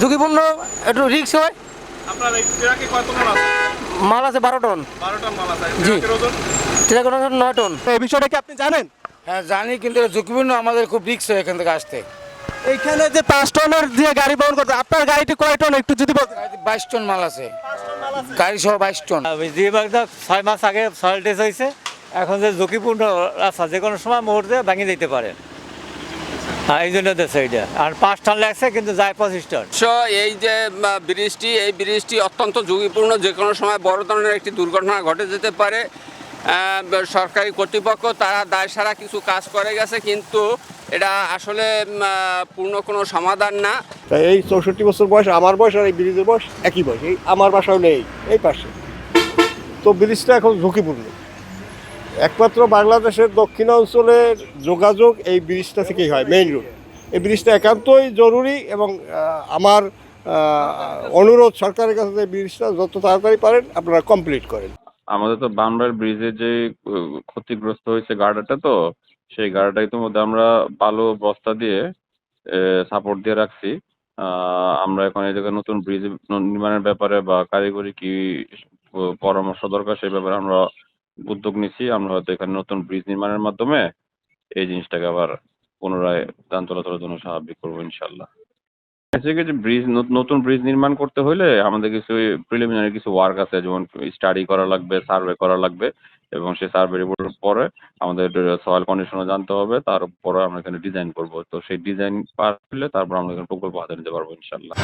ঝুঁকিপূর্ণ একটু রিক্স হয়। আপনার এই ট্রাকে কত টন আছে? মাল আছে বারো টন বারো টন মাল আছে। জি। ট্রাকের ওজন? ট্রাকের ওজন নয় টন এই বিষয়টা কি আপনি জানেন? হ্যাঁ জানি কিন্তু এটা ঝুঁকিপূর্ণ আমাদের খুব রিক্স হয় এখান থেকে আসতে। এইখানে যে পাঁচ টনের দিয়ে গাড়ি বহন করতে আপনার গাড়িটি কয় টন একটু যদি বলতেন। বাইশ টন মাল আছে। গাড়ি সহ বাইশ টন বেশিরভাগটা ছয় মাস আগে সয়েল টেস্ট হয়েছে এখন যে ঝুঁকিপূর্ণ রাস্তা যে কোনো সময় মুহূর্তে ভেঙে দিতে পারে এই জন্য দেশে এইটা আর পাঁচ টন লাগছে কিন্তু যায় পঁচিশ টন। এই যে এই ব্রিজটি অত্যন্ত ঝুঁকিপূর্ণ যে কোনো সময় বড় ধরনের একটি দুর্ঘটনা ঘটে যেতে পারে। সরকারি কর্তৃপক্ষ তারা দায় সারা কিছু কাজ করে গেছে কিন্তু এটা আসলে পূর্ণ কোনো সমাধান না। তা এই চৌষট্টি বছর বয়স আমার বয়স আর এই ব্রিজের বয়স একই বয়স এই আমার বাসা হলো এই এই পাশে। তো ব্রিজটা এখন ঝুঁকিপূর্ণ। একমাত্র বাংলাদেশের দক্ষিণাঞ্চলের যোগাযোগ এই ব্রিজটা থেকেই হয় মেইন রোড এই ব্রিজটা একান্তই জরুরি এবং আমার অনুরোধ সরকারের কাছে যে ব্রিজটা যত তাড়াতাড়ি পারেন আপনারা কমপ্লিট করেন। আমাদের তো বানবার ব্রিজে যে ক্ষতিগ্রস্ত হয়েছে গার্ডারটা তো, সেই গার্ডারটা ইতিমধ্যে আমরা বালু বস্তা দিয়ে সাপোর্ট দিয়ে রাখছি। আমরা এখন এই জায়গায় নতুন ব্রিজ নির্মাণের ব্যাপারে বা কারিগরি কি পরামর্শ দরকার সেই ব্যাপারে আমরা উদ্যোগ নিচ্ছি আমরা হয়তো এখানে নতুন ব্রিজ নির্মাণের মাধ্যমে এই জিনিসটাকে আবার পুনরায় যান চলাচলের জন্য স্বাভাবিক করব ইনশাল্লাহ যে ব্রিজ নতুন ব্রিজ নির্মাণ করতে হলে আমাদের কিছু প্রিলিমিনারি কিছু ওয়ার্ক আছে, যেমন স্টাডি করা লাগবে সার্ভে করা লাগবে, এবং সেই সার্ভে রিপোর্টের পরে আমাদের সয়েল কন্ডিশনও জানতে হবে, তারপরে আমরা এখানে ডিজাইন করব। তো সেই ডিজাইন পার হলে তারপর আমরা এখানে প্রকল্প হাতে নিতে পারব ইনশাল্লাহ